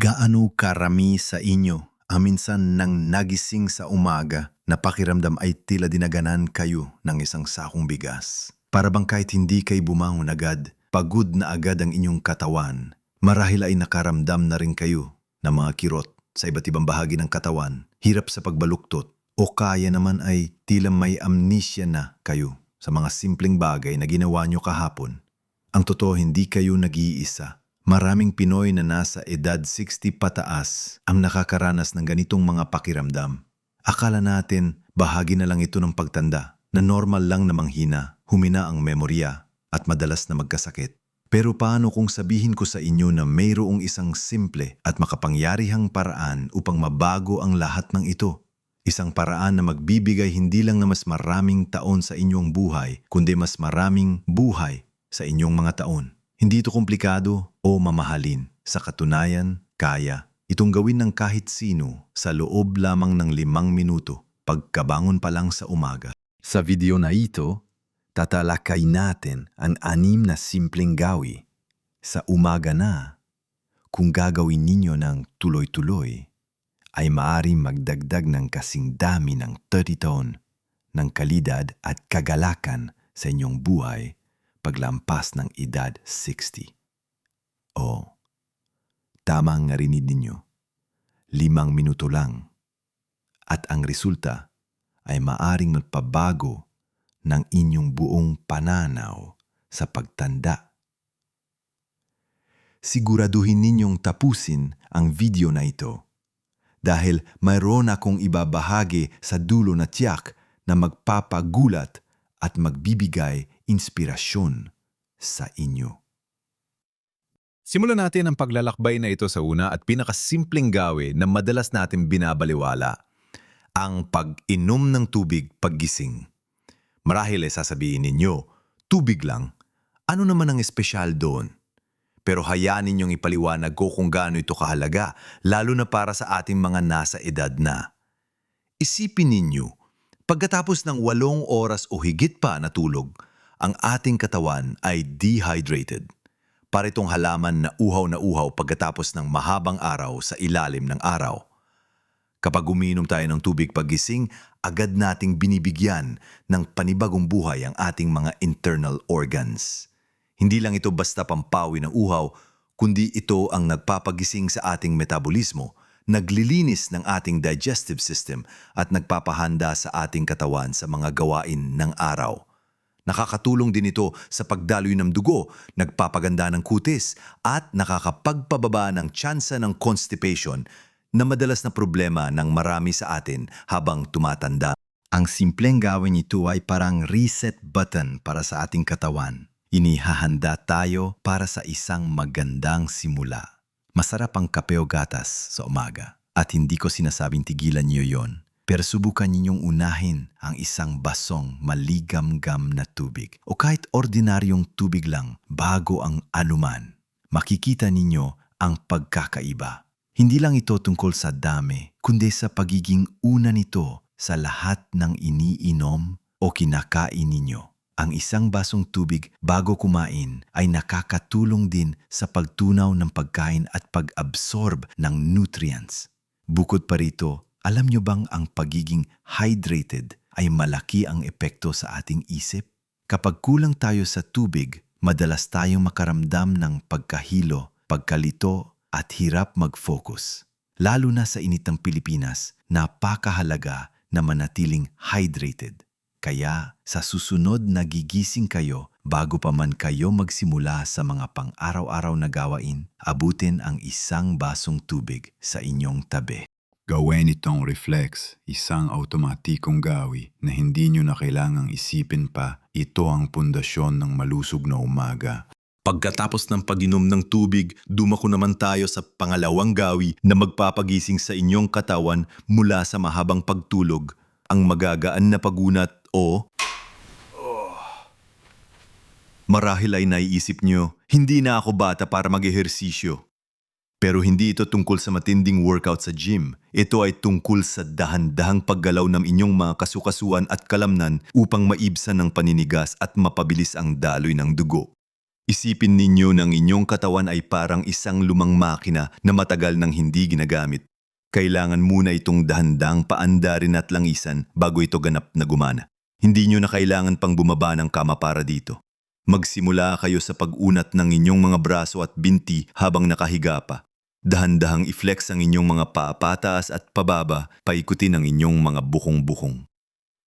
Gaano karami sa inyo ang minsan nang nagising sa umaga na pakiramdam ay tila dinaganan kayo ng isang sakong bigas. Para bang kahit hindi kayo bumangon agad, pagod na agad ang inyong katawan, marahil ay nakaramdam na rin kayo ng mga kirot sa iba't ibang bahagi ng katawan, hirap sa pagbaluktot, o kaya naman ay tila may amnesia na kayo sa mga simpleng bagay na ginawa nyo kahapon. Ang totoo, hindi kayo nag-iisa. Maraming Pinoy na nasa edad 60 pataas ang nakakaranas ng ganitong mga pakiramdam. Akala natin bahagi na lang ito ng pagtanda, na normal lang na manghina, humina ang memorya at madalas na magkasakit. Pero paano kung sabihin ko sa inyo na mayroong isang simple at makapangyarihang paraan upang mabago ang lahat ng ito? Isang paraan na magbibigay hindi lang na mas maraming taon sa inyong buhay, kundi mas maraming buhay sa inyong mga taon. Hindi ito komplikado o mamahalin. Sa katunayan, kaya itong gawin ng kahit sino sa loob lamang ng limang minuto pagkabangon pa lang sa umaga. Sa video na ito, tatalakay natin ang anim na simpleng gawi sa umaga na kung gagawin ninyo ng tuloy-tuloy ay maaaring magdagdag ng kasing dami ng 30 taon ng kalidad at kagalakan sa inyong buhay paglampas ng edad 60. O, tama ang narinig ninyo, limang minuto lang. At ang resulta ay maaring magpabago ng inyong buong pananaw sa pagtanda. Siguraduhin ninyong tapusin ang video na ito dahil mayroon akong ibabahagi sa dulo na tiyak na magpapagulat at magbibigay inspirasyon sa inyo. Simulan natin ang paglalakbay na ito sa una at pinakasimpleng gawi na madalas natin binabaliwala, ang pag-inom ng tubig paggising. Marahil ay sasabihin ninyo, tubig lang, ano naman ang espesyal doon? Pero hayaan ninyong ipaliwanag ko kung gaano ito kahalaga, lalo na para sa ating mga nasa edad na. Isipin ninyo, pagkatapos ng walong oras o higit pa na tulog, ang ating katawan ay dehydrated. Para itong halaman na uhaw na uhaw pagkatapos ng mahabang araw sa ilalim ng araw. Kapag uminom tayo ng tubig pagising, agad nating binibigyan ng panibagong buhay ang ating mga internal organs. Hindi lang ito basta pampawi ng uhaw, kundi ito ang nagpapagising sa ating metabolismo, naglilinis ng ating digestive system at nagpapahanda sa ating katawan sa mga gawain ng araw. Nakakatulong din ito sa pagdaloy ng dugo, nagpapaganda ng kutis, at nakakapagpababa ng tsansa ng constipation na madalas na problema ng marami sa atin habang tumatanda. Ang simpleng gawin ito ay parang reset button para sa ating katawan. Inihahanda tayo para sa isang magandang simula. Masarap ang kape o gatas sa umaga. At hindi ko sinasabing tigilan niyo yon. Pero subukan ninyong unahin ang isang basong maligam-gam na tubig o kahit ordinaryong tubig lang bago ang anuman. Makikita ninyo ang pagkakaiba. Hindi lang ito tungkol sa dami, kundi sa pagiging una nito sa lahat ng iniinom o kinakain ninyo. Ang isang basong tubig bago kumain ay nakakatulong din sa pagtunaw ng pagkain at pag-absorb ng nutrients. Bukod pa rito, alam nyo bang ang pagiging hydrated ay malaki ang epekto sa ating isip? Kapag kulang tayo sa tubig, madalas tayong makaramdam ng pagkahilo, pagkalito at hirap mag-focus. Lalo na sa init ng Pilipinas, napakahalaga na manatiling hydrated. Kaya sa susunod na gigising kayo bago pa man kayo magsimula sa mga pang-araw-araw na gawain, abutin ang isang basong tubig sa inyong tabi. Gawin itong reflex, isang automatikong gawi na hindi nyo na kailangang isipin pa, ito ang pundasyon ng malusog na umaga. Pagkatapos ng pag-inom ng tubig, dumako naman tayo sa pangalawang gawi na magpapagising sa inyong katawan mula sa mahabang pagtulog, ang magagaan na pagunat o Marahil ay naiisip nyo, hindi na ako bata para mag-ehersisyo. Pero hindi ito tungkol sa matinding workout sa gym. Ito ay tungkol sa dahan-dahang paggalaw ng inyong mga kasukasuan at kalamnan upang maibsan ng paninigas at mapabilis ang daloy ng dugo. Isipin ninyo ng inyong katawan ay parang isang lumang makina na matagal nang hindi ginagamit. Kailangan muna itong dahandang paandarin at langisan bago ito ganap na gumana. Hindi nyo na kailangan pang bumaba ng kama para dito. Magsimula kayo sa pag-unat ng inyong mga braso at binti habang nakahiga pa. Dahan-dahang i-flex ang inyong mga paa pataas at pababa, paikutin ang inyong mga bukong-bukong.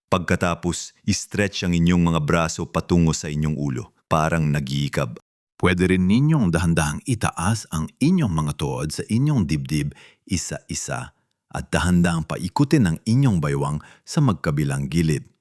Pagkatapos, i-stretch ang inyong mga braso patungo sa inyong ulo, parang nag-iikab. Pwede rin ninyong dahan-dahang itaas ang inyong mga tuhod sa inyong dibdib isa-isa at dahan-dahang paikutin ang inyong baywang sa magkabilang gilid.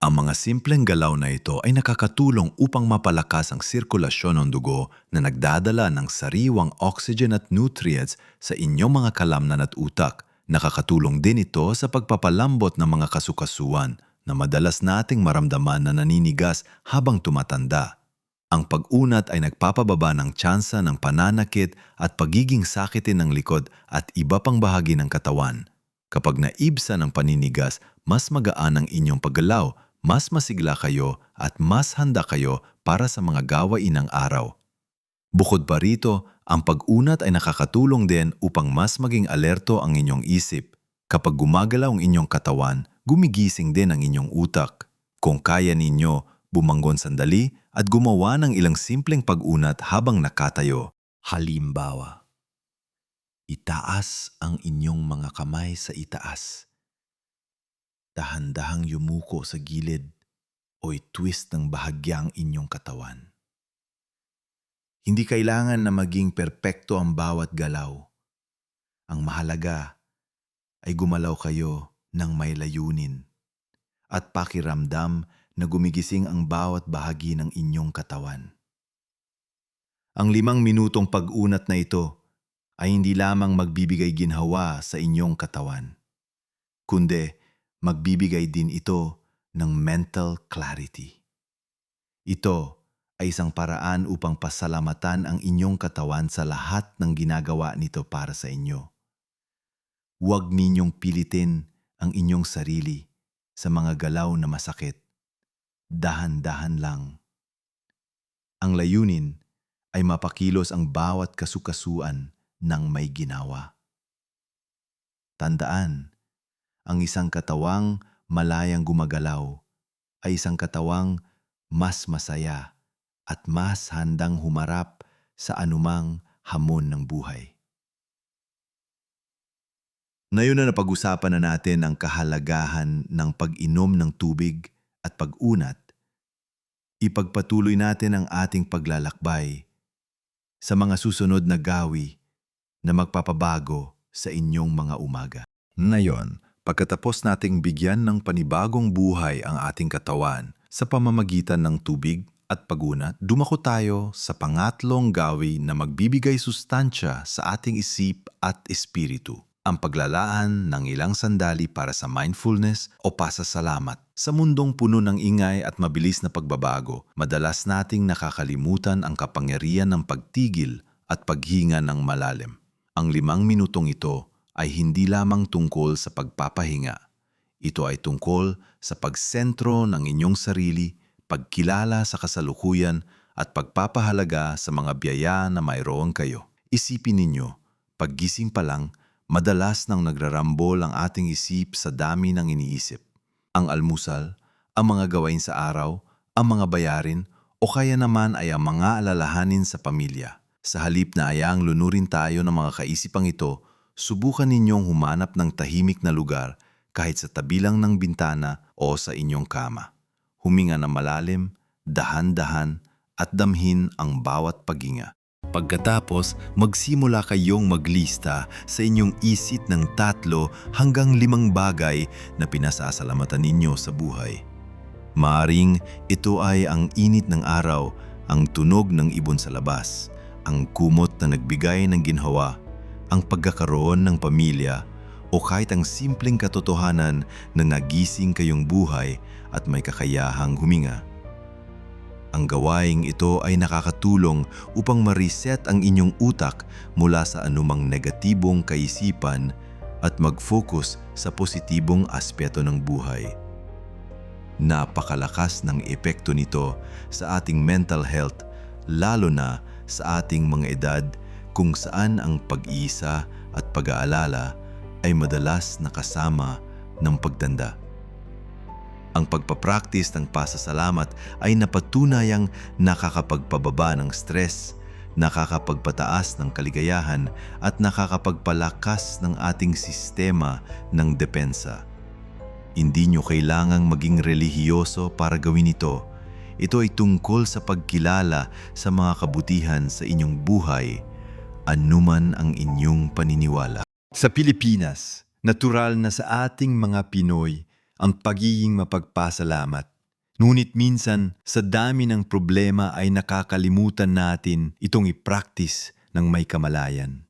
Ang mga simpleng galaw na ito ay nakakatulong upang mapalakas ang sirkulasyon ng dugo na nagdadala ng sariwang oxygen at nutrients sa inyong mga kalamnan at utak. Nakakatulong din ito sa pagpapalambot ng mga kasukasuan na madalas nating maramdaman na naninigas habang tumatanda. Ang pag-unat ay nagpapababa ng tsansa ng pananakit at pagiging sakitin ng likod at iba pang bahagi ng katawan. Kapag naibsa ng paninigas, mas magaan ang inyong paggalaw, mas masigla kayo at mas handa kayo para sa mga gawain ng araw. Bukod pa rito, ang pag-unat ay nakakatulong din upang mas maging alerto ang inyong isip. Kapag gumagalaw ang inyong katawan, gumigising din ang inyong utak. Kung kaya ninyo, bumanggon sandali at gumawa ng ilang simpleng pag-unat habang nakatayo. Halimbawa, itaas ang inyong mga kamay sa itaas. Dahan-dahang yumuko sa gilid o twist ng bahagya ang inyong katawan. Hindi kailangan na maging perpekto ang bawat galaw. Ang mahalaga ay gumalaw kayo ng may layunin at pakiramdam na gumigising ang bawat bahagi ng inyong katawan. Ang limang minutong pag-unat na ito ay hindi lamang magbibigay ginhawa sa inyong katawan, kundi magbibigay din ito ng mental clarity. Ito ay isang paraan upang pasalamatan ang inyong katawan sa lahat ng ginagawa nito para sa inyo. Huwag ninyong pilitin ang inyong sarili sa mga galaw na masakit. Dahan-dahan lang. Ang layunin ay mapakilos ang bawat kasukasuan ng may ginawa. Tandaan, ang isang katawang malayang gumagalaw ay isang katawang mas masaya at mas handang humarap sa anumang hamon ng buhay. Ngayon na napag-usapan na natin ang kahalagahan ng pag-inom ng tubig at pag-unat, ipagpatuloy natin ang ating paglalakbay sa mga susunod na gawi na magpapabago sa inyong mga umaga. Ngayon, pagkatapos nating bigyan ng panibagong buhay ang ating katawan sa pamamagitan ng tubig at pagunat, dumako tayo sa pangatlong gawi na magbibigay sustansya sa ating isip at espiritu. Ang paglalaan ng ilang sandali para sa mindfulness o pasasalamat. Sa mundong puno ng ingay at mabilis na pagbabago, madalas nating nakakalimutan ang kapangyarihan ng pagtigil at paghinga ng malalim. Ang limang minutong ito ay hindi lamang tungkol sa pagpapahinga. Ito ay tungkol sa pagsentro ng inyong sarili pagkilala sa kasalukuyan at pagpapahalaga sa mga biyaya na mayroon kayo. Isipin ninyo, paggising pa lang, madalas nang nagrarambol ang ating isip sa dami ng iniisip. Ang almusal, ang mga gawain sa araw, ang mga bayarin, o kaya naman ay ang mga alalahanin sa pamilya. Sa halip na ayaang lunurin tayo ng mga kaisipang ito, subukan ninyong humanap ng tahimik na lugar kahit sa tabi lang ng bintana o sa inyong kama huminga na malalim, dahan-dahan at damhin ang bawat paghinga. Pagkatapos, magsimula kayong maglista sa inyong isip ng tatlo hanggang limang bagay na pinasasalamatan ninyo sa buhay. Maaring ito ay ang init ng araw, ang tunog ng ibon sa labas, ang kumot na nagbigay ng ginhawa, ang pagkakaroon ng pamilya, o kahit ang simpleng katotohanan na nagising kayong buhay at may kakayahang huminga. Ang gawaing ito ay nakakatulong upang ma-reset ang inyong utak mula sa anumang negatibong kaisipan at mag-focus sa positibong aspeto ng buhay. Napakalakas ng epekto nito sa ating mental health lalo na sa ating mga edad kung saan ang pag-iisa at pag-aalala ay madalas nakasama ng pagtanda. Ang pagpapraktis ng pasasalamat ay napatunayang nakakapagpababa ng stress, nakakapagpataas ng kaligayahan at nakakapagpalakas ng ating sistema ng depensa. Hindi nyo kailangang maging relihiyoso para gawin ito. Ito ay tungkol sa pagkilala sa mga kabutihan sa inyong buhay, anuman ang inyong paniniwala. Sa Pilipinas, natural na sa ating mga Pinoy ang pagiging mapagpasalamat. Ngunit minsan, sa dami ng problema ay nakakalimutan natin itong i-practice ng may kamalayan.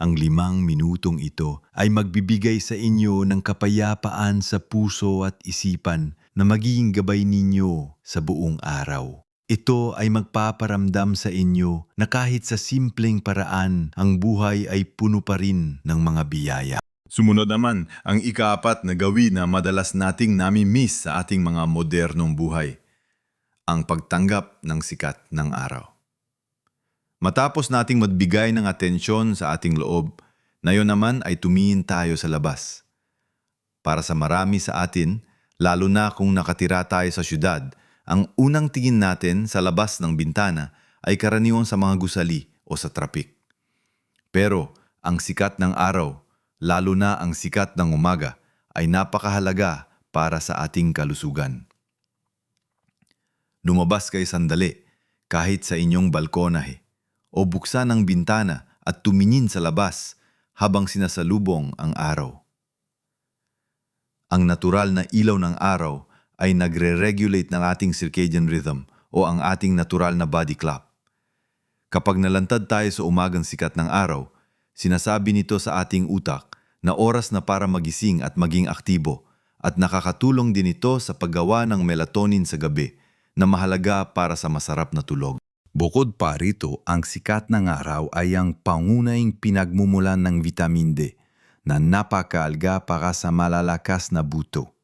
Ang limang minutong ito ay magbibigay sa inyo ng kapayapaan sa puso at isipan na magiging gabay ninyo sa buong araw. Ito ay magpaparamdam sa inyo na kahit sa simpleng paraan, ang buhay ay puno pa rin ng mga biyaya. Sumunod naman ang ikaapat na gawin na madalas nating nami-miss sa ating mga modernong buhay. Ang pagtanggap ng sikat ng araw. Matapos nating magbigay ng atensyon sa ating loob, na yun naman ay tumingin tayo sa labas. Para sa marami sa atin, lalo na kung nakatira tayo sa syudad, ang unang tingin natin sa labas ng bintana ay karaniwang sa mga gusali o sa trapik. Pero ang sikat ng araw, lalo na ang sikat ng umaga, ay napakahalaga para sa ating kalusugan. Lumabas kayo sandali kahit sa inyong balkonahe o buksan ang bintana at tumingin sa labas habang sinasalubong ang araw. Ang natural na ilaw ng araw ay nagre-regulate ng ating circadian rhythm o ang ating natural na body clock. Kapag nalantad tayo sa umagang sikat ng araw, sinasabi nito sa ating utak na oras na para magising at maging aktibo at nakakatulong din ito sa paggawa ng melatonin sa gabi na mahalaga para sa masarap na tulog. Bukod pa rito, ang sikat ng araw ay ang pangunahing pinagmumulan ng vitamin D na napakaalga para sa malalakas na buto.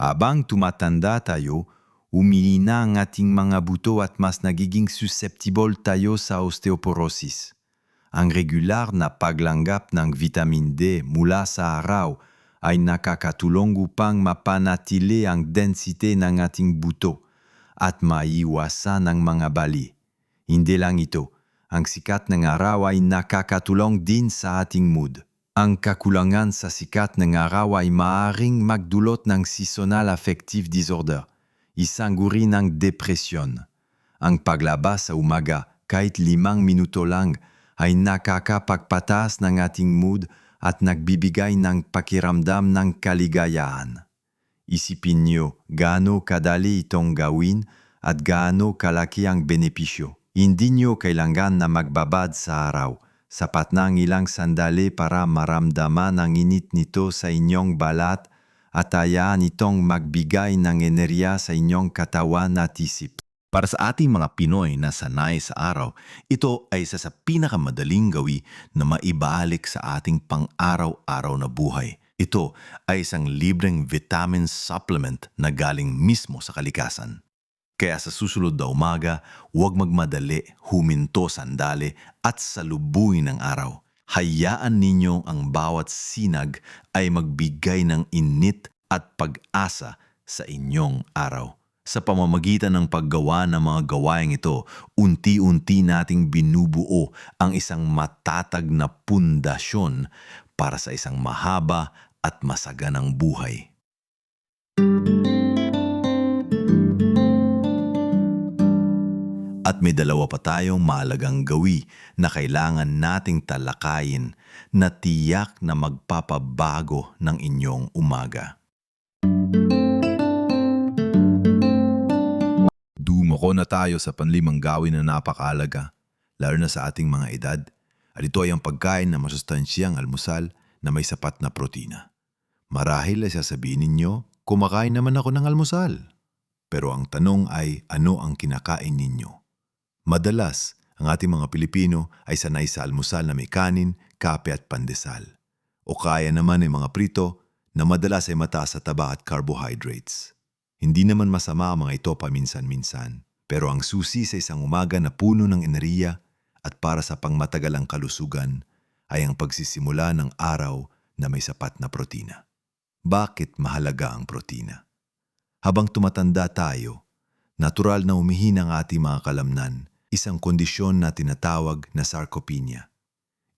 Habang tumatanda tayo, umihina ang ating mga buto at mas nagiging susceptible tayo sa osteoporosis. Ang regular na paglanggap ng vitamin D mula sa araw ay nakakatulong upang mapanatili ang densite ng ating buto at maiwasan ang mga bali. Hindi lang ito, ang sikat ng araw ay nakakatulong din sa ating mood. Ang kakulangan sa sikat ng araw ay maaaring magdulot ng seasonal affective disorder, isang uri ng depresyon. Ang paglabas sa umaga kahit limang minuto lang ay nakakapagpataas ng ating mood at nagbibigay ng pakiramdam ng kaligayahan. Isipin niyo gaano kadali itong gawin at gaano kalaki ang benepisyo. Hindi niyo kailangan na magbabad sa araw. Sapat na ang ilang sandali para maramdaman ang init nito sa inyong balat at hayaan itong magbigay ng enerhiya sa inyong katawan at isip. Para sa ating mga Pinoy na sanay sa araw, ito ay isa sa pinakamadaling gawi na maibalik sa ating pang-araw-araw na buhay. Ito ay isang libreng vitamin supplement na galing mismo sa kalikasan. Kaya sa susunod na umaga, huwag magmadali, huminto sandali at salubuin ng araw. Hayaan ninyo ang bawat sinag ay magbigay ng init at pag-asa sa inyong araw. Sa pamamagitan ng paggawa ng mga gawaing ito, unti-unti nating binubuo ang isang matatag na pundasyon para sa isang mahaba at masaganang buhay. At may dalawa pa tayong mahalagang gawi na kailangan nating talakayin na tiyak na magpapabago ng inyong umaga. Dumako na tayo sa panlimang gawin na napakaalaga, lalo na sa ating mga edad. At ito ay ang pagkain na masustansyang almusal na may sapat na protina. Marahil ay sasabihin ninyo, kumakain naman ako ng almusal. Pero ang tanong ay, ano ang kinakain ninyo? Madalas, ang ating mga Pilipino ay sanay sa almusal na may kanin, kape at pandesal. O kaya naman ay mga prito na madalas ay mataas sa taba at carbohydrates. Hindi naman masama ang mga ito paminsan-minsan. Pero ang susi sa isang umaga na puno ng enerhiya at para sa pangmatagalang kalusugan ay ang pagsisimula ng araw na may sapat na protina. Bakit mahalaga ang protina? Habang tumatanda tayo, natural na umihina ang ating mga kalamnan, isang kondisyon na tinatawag na sarcopenia.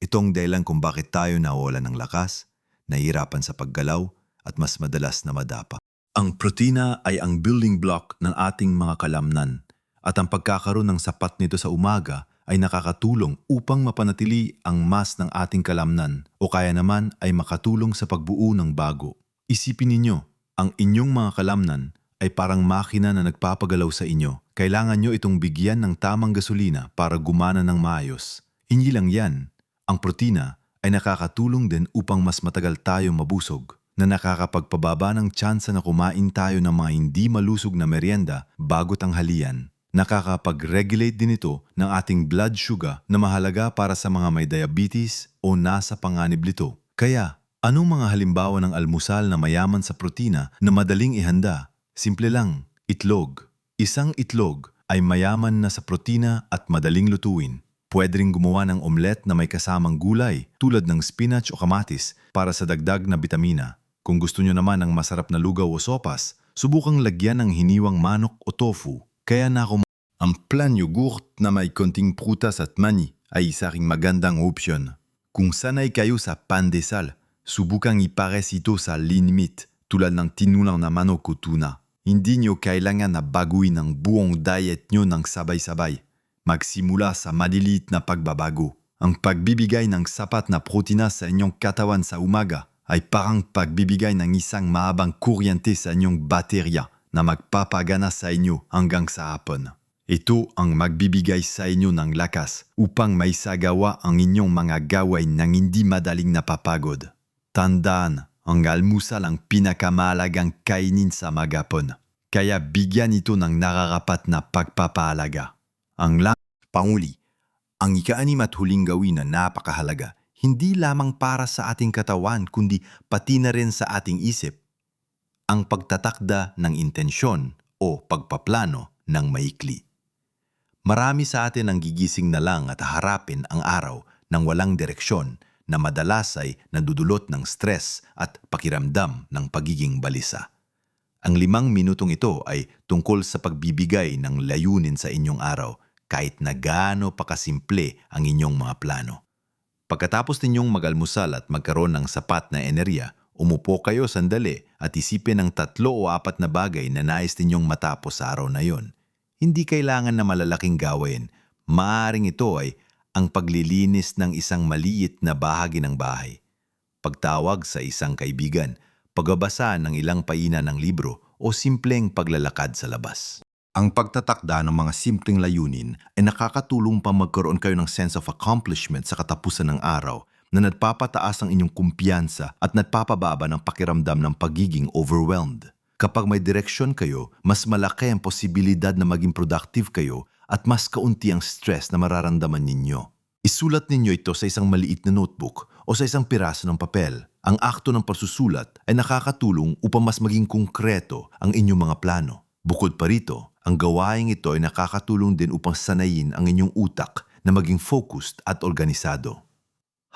Itong dahilan kung bakit tayo nawala ng lakas, nahihirapan sa paggalaw at mas madalas na madapa. Ang protina ay ang building block ng ating mga kalamnan at ang pagkakaroon ng sapat nito sa umaga ay nakakatulong upang mapanatili ang mas ng ating kalamnan o kaya naman ay makatulong sa pagbuo ng bago. Isipin ninyo, ang inyong mga kalamnan ay parang makina na nagpapagalaw sa inyo. Kailangan nyo itong bigyan ng tamang gasolina para gumana ng maayos. Hindi lang yan, ang protina ay nakakatulong din upang mas matagal tayo mabusog na nakakapagpababa ng tsansa na kumain tayo ng mga hindi malusog na merienda bago tanghalian. Nakakapag-regulate din ito ng ating blood sugar na mahalaga para sa mga may diabetes o nasa panganib nito. Kaya, anong mga halimbawa ng almusal na mayaman sa protina na madaling ihanda? Simple lang, itlog. Isang itlog ay mayaman na sa protina at madaling lutuin. Pwede rin gumawa ng omelet na may kasamang gulay tulad ng spinach o kamatis para sa dagdag na bitamina. Kung gusto nyo naman ng masarap na lugaw o sopas, subukang lagyan ng hiniwang manok o tofu. Kaya na ako ang plan yogurt na may konting prutas at mani ay isa ring magandang opsyon. Kung sanay kayo sa pandesal, subukang ipares ito sa lean meat tulad ng tinulang na manok o tuna. Hindi kailangan na baguhin ang buong diet nyo ng sabay-sabay. Magsimula sa maliliit na pagbabago. Ang pagbibigay ng sapat na protina sa inyong katawan sa umaga ay parang pagbibigay ng isang mahabang kuryente sa inyong baterya na magpapagana sa inyo hanggang sa hapon. Ito ang magbibigay sa inyo ng lakas upang maisagawa ang inyong mga gawain ng hindi madaling napapagod. Tandaan, ang almusal ang pinakamahalagang kainin sa magapon. Kaya bigyan ito ng nararapat na pagpapaalaga. Ang lang Panguli, ang ikaanim at huling gawin na napakahalaga, hindi lamang para sa ating katawan kundi pati na rin sa ating isip. Ang pagtatakda ng intensyon o pagpaplano ng maikli. Marami sa atin ang gigising na lang at harapin ang araw ng walang direksyon na madalas ay nadudulot ng stress at pakiramdam ng pagiging balisa. Ang limang minutong ito ay tungkol sa pagbibigay ng layunin sa inyong araw kahit na gaano pa kasimple ang inyong mga plano. Pagkatapos ninyong magalmusal at magkaroon ng sapat na enerhiya, umupo kayo sandali at isipin ang tatlo o apat na bagay na nais ninyong matapos sa araw na yon. Hindi kailangan na malalaking gawain. Maaring ito ay ang paglilinis ng isang maliit na bahagi ng bahay. Pagtawag sa isang kaibigan, pagbabasa ng ilang paina ng libro o simpleng paglalakad sa labas. Ang pagtatakda ng mga simpleng layunin ay nakakatulong pa magkaroon kayo ng sense of accomplishment sa katapusan ng araw na nagpapataas ang inyong kumpiyansa at nagpapababa ng pakiramdam ng pagiging overwhelmed. Kapag may direksyon kayo, mas malaki ang posibilidad na maging productive kayo at mas kaunti ang stress na mararamdaman ninyo. Isulat ninyo ito sa isang maliit na notebook o sa isang piraso ng papel. Ang akto ng pagsusulat ay nakakatulong upang mas maging konkreto ang inyong mga plano. Bukod pa rito, ang gawaing ito ay nakakatulong din upang sanayin ang inyong utak na maging focused at organisado.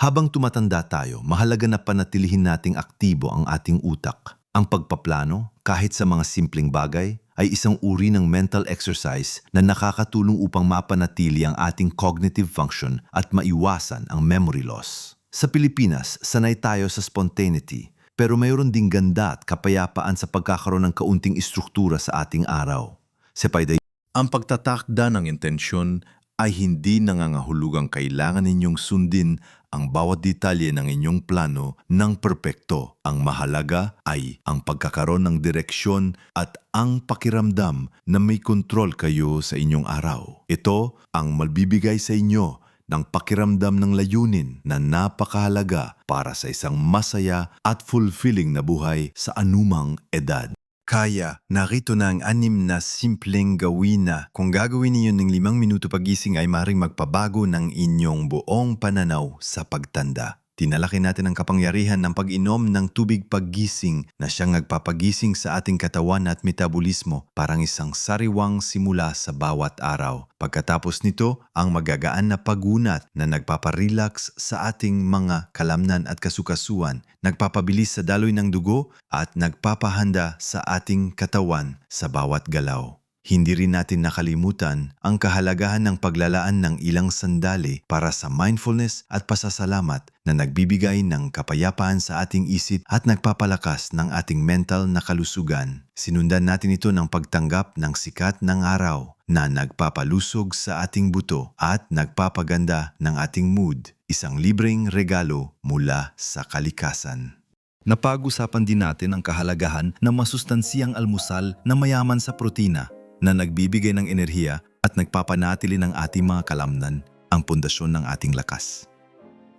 Habang tumatanda tayo, mahalaga na panatilihin nating aktibo ang ating utak. Ang pagpaplano, kahit sa mga simpleng bagay, ay isang uri ng mental exercise na nakakatulong upang mapanatili ang ating cognitive function at maiwasan ang memory loss. Sa Pilipinas, sanay tayo sa spontaneity, pero mayroon ding ganda at kapayapaan sa pagkakaroon ng kaunting istruktura sa ating araw. Sa payday, ang pagtatakda ng intensyon ay hindi nangangahulugang kailangan ninyong sundin ang bawat detalye ng inyong plano ng perpekto. Ang mahalaga ay ang pagkakaroon ng direksyon at ang pakiramdam na may kontrol kayo sa inyong araw. Ito ang malbibigay sa inyo ng pakiramdam ng layunin na napakahalaga para sa isang masaya at fulfilling na buhay sa anumang edad. Kaya, narito na ang anim na simpleng gawin na kung gagawin niyo ng limang minuto pagising ay maring magpabago ng inyong buong pananaw sa pagtanda. Tinalaki natin ang kapangyarihan ng pag-inom ng tubig paggising na siyang nagpapagising sa ating katawan at metabolismo parang isang sariwang simula sa bawat araw. Pagkatapos nito, ang magagaan na pagunat na nagpaparelax sa ating mga kalamnan at kasukasuan, nagpapabilis sa daloy ng dugo at nagpapahanda sa ating katawan sa bawat galaw. Hindi rin natin nakalimutan ang kahalagahan ng paglalaan ng ilang sandali para sa mindfulness at pasasalamat na nagbibigay ng kapayapaan sa ating isip at nagpapalakas ng ating mental na kalusugan. Sinundan natin ito ng pagtanggap ng sikat ng araw na nagpapalusog sa ating buto at nagpapaganda ng ating mood. Isang libreng regalo mula sa kalikasan. Napag-usapan din natin ang kahalagahan ng masustansiyang almusal na mayaman sa protina na nagbibigay ng enerhiya at nagpapanatili ng ating mga kalamnan ang pundasyon ng ating lakas.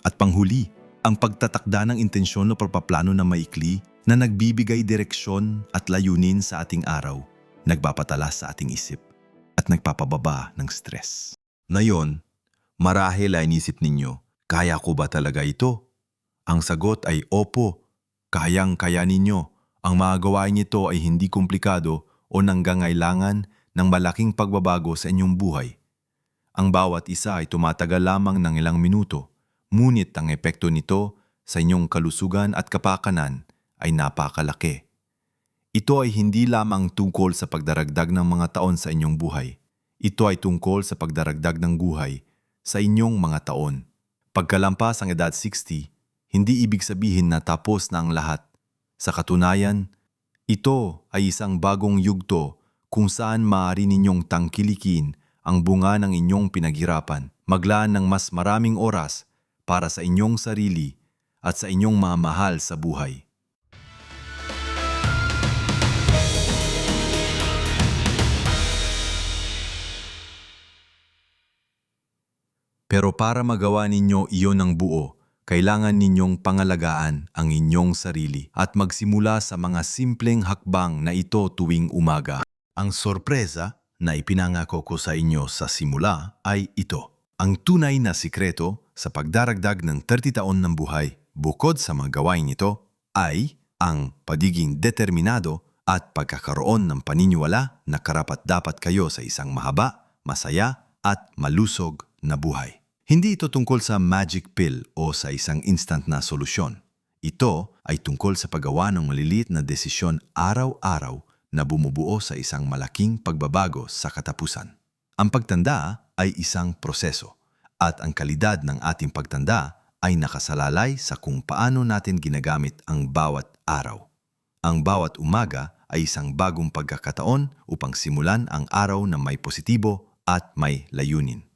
At panghuli, ang pagtatakda ng intensyon o pagpaplano na maikli na nagbibigay direksyon at layunin sa ating araw, nagpapatalas sa ating isip at nagpapababa ng stress. Ngayon, marahil ay inisip ninyo, kaya ko ba talaga ito? Ang sagot ay opo, kayang-kaya ninyo. Ang mga gawain nito ay hindi komplikado o nanggangailangan ng malaking pagbabago sa inyong buhay. Ang bawat isa ay tumatagal lamang ng ilang minuto, ngunit ang epekto nito sa inyong kalusugan at kapakanan ay napakalaki. Ito ay hindi lamang tungkol sa pagdaragdag ng mga taon sa inyong buhay. Ito ay tungkol sa pagdaragdag ng buhay sa inyong mga taon. Pagkalampas ang edad 60, hindi ibig sabihin na tapos na ang lahat. Sa katunayan, ito ay isang bagong yugto kung saan maaari ninyong tangkilikin ang bunga ng inyong pinaghirapan, maglaan ng mas maraming oras para sa inyong sarili at sa inyong mga mahal sa buhay. Pero para magawa ninyo iyon ng buo, kailangan ninyong pangalagaan ang inyong sarili at magsimula sa mga simpleng hakbang na ito tuwing umaga. Ang sorpresa na ipinangako ko sa inyo sa simula ay ito. Ang tunay na sikreto sa pagdaragdag ng 30 taon ng buhay bukod sa mga gawain ito ay ang pagiging determinado at pagkakaroon ng paniniwala na karapat-dapat kayo sa isang mahaba, masaya at malusog na buhay. Hindi ito tungkol sa magic pill o sa isang instant na solusyon. Ito ay tungkol sa paggawa ng maliliit na desisyon araw-araw na bumubuo sa isang malaking pagbabago sa katapusan. Ang pagtanda ay isang proseso at ang kalidad ng ating pagtanda ay nakasalalay sa kung paano natin ginagamit ang bawat araw. Ang bawat umaga ay isang bagong pagkakataon upang simulan ang araw na may positibo at may layunin.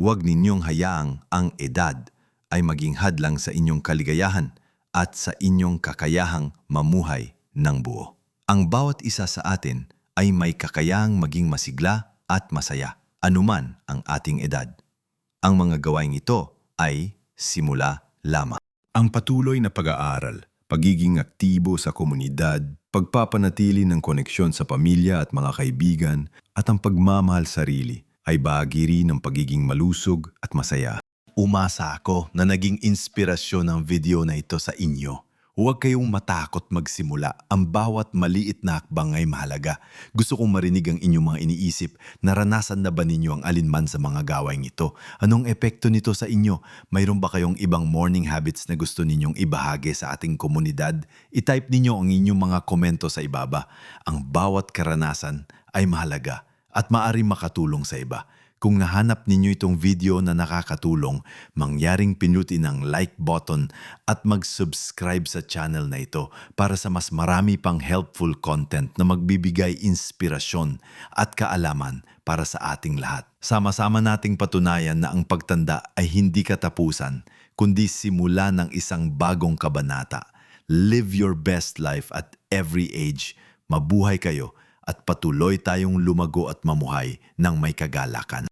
Huwag ninyong hayaang ang edad ay maging hadlang sa inyong kaligayahan at sa inyong kakayahang mamuhay ng buo. Ang bawat isa sa atin ay may kakayahang maging masigla at masaya, anuman ang ating edad. Ang mga gawain ito ay simula lamang. Ang patuloy na pag-aaral, pagiging aktibo sa komunidad, pagpapanatili ng koneksyon sa pamilya at mga kaibigan, at ang pagmamahal sarili ay bahagi rin ng pagiging malusog at masaya. Umasa ako na naging inspirasyon ng video na ito sa inyo. Huwag kayong matakot magsimula. Ang bawat maliit na hakbang ay mahalaga. Gusto kong marinig ang inyong mga iniisip. Naranasan na ba ninyo ang alinman sa mga gawain ito? Anong epekto nito sa inyo? Mayroon ba kayong ibang morning habits na gusto ninyong ibahagi sa ating komunidad? I-type ninyo ang inyong mga komento sa ibaba. Ang bawat karanasan ay mahalaga at maari makatulong sa iba. Kung nahanap ninyo itong video na nakakatulong, mangyaring pinutin ang like button at mag-subscribe sa channel na ito para sa mas marami pang helpful content na magbibigay inspirasyon at kaalaman para sa ating lahat. Sama-sama nating patunayan na ang pagtanda ay hindi katapusan, kundi simula ng isang bagong kabanata. Live your best life at every age. Mabuhay kayo at patuloy tayong lumago at mamuhay ng may kagalakan.